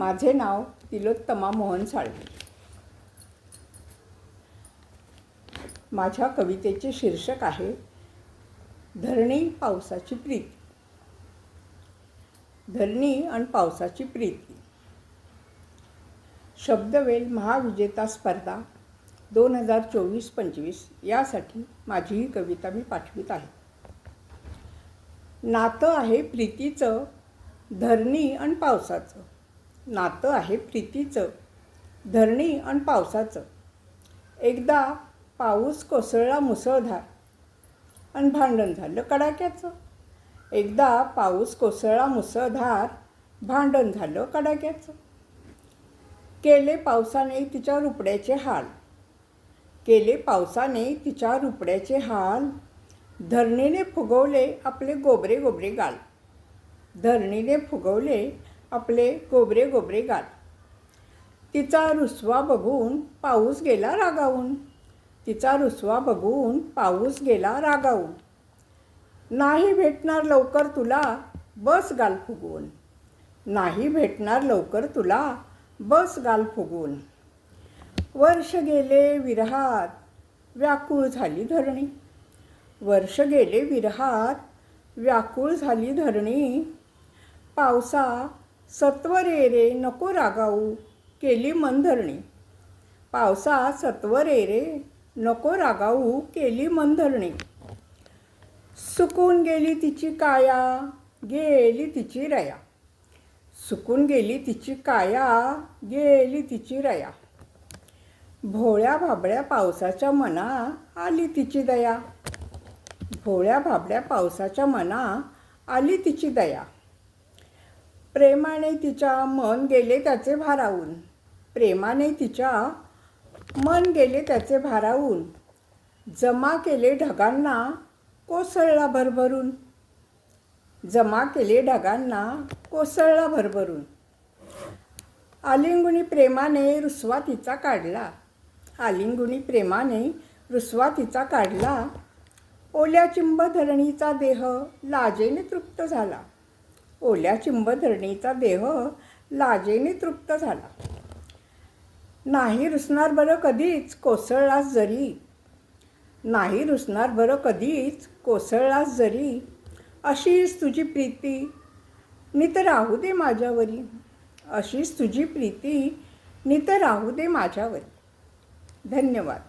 माझे नाव तिलोत्तमा मोहन साळवे. माझ्या कवितेचे शीर्षक आहे धरणी पावसाची प्रीती. धरणी आणि पावसाची प्रीती. शब्दवेल महाविजेता स्पर्धा दोन हजार चोवीस पंचवीस यासाठी माझी ही कविता मी पाठवित आहे. नातं आहे प्रीतीचं धरणी आणि पावसाचं. नातं आहे प्रीतीचं धरणी आणि पावसाचं. एकदा पाऊस कोसळला मुसळधार आणि भांडण झालं कडाक्याचं. एकदा पाऊस कोसळला मुसळधार भांडण झालं कडाक्याचं. केले पावसाने तिच्या रुपड्याचे हाल. केले पावसाने तिच्या रुपड्याचे हाल. धरणीने फुगवले आपले गोबरे गोबरे गाल. धरणीने फुगवले आपले गोबरे गोबरे गाल तिचा रुसवा बघून पाऊस गेला रागावून. तिचा रुसवा बघून पाऊस गेला रागावून. नाही भेटणार लवकर तुला बस गाल फुगवून. नाही भेटणार लवकर तुला बस गाल फुगवून. वर्ष गेले विरहात व्याकुळ झाली धरणी. वर्ष गेले विरहात व्याकुळ झाली धरणी. पावसा सत्वरे रे नको रागाऊ केली मनधरणी. पावसा सत्वरे रे नको रागाऊ केली मनधरणी. सुकून गेली तिची काया गेली तिची रया. सुकून गेली तिची काया गेली तिची रया. भोळ्या भाबड्या पावसाच्या मना आली तिची दया. भोळ्या भाबड्या पावसाच्या मना आली तिची दया. प्रेमाने तिच्या मन गेले त्याचे भारावून. प्रेमाने तिच्या मन गेले त्याचे भारावून. जमा केले ढगांना कोसळला भरभरून. जमा केले ढगांना कोसळला भरभरून. आलिंगुणी प्रेमाने रुसवा तिचा काढला. आलिंगुणी प्रेमाने रुसवा तिचा काढला. ओल्या चिंब धरणीचा देह लाजेने तृप्त झाला. ओल्या चिंबधरणीचा देह लाजेने तृप्त झाला. नाही रुसणार बरं कधीच कोसळलास जरी. नाही रुसणार बरं कधीच कोसळलास जरी. अशीच तुझी प्रीती. नित राहू दे माझ्यावरी. अशीच तुझी प्रीती. नित राहू दे माझ्यावरी. धन्यवाद.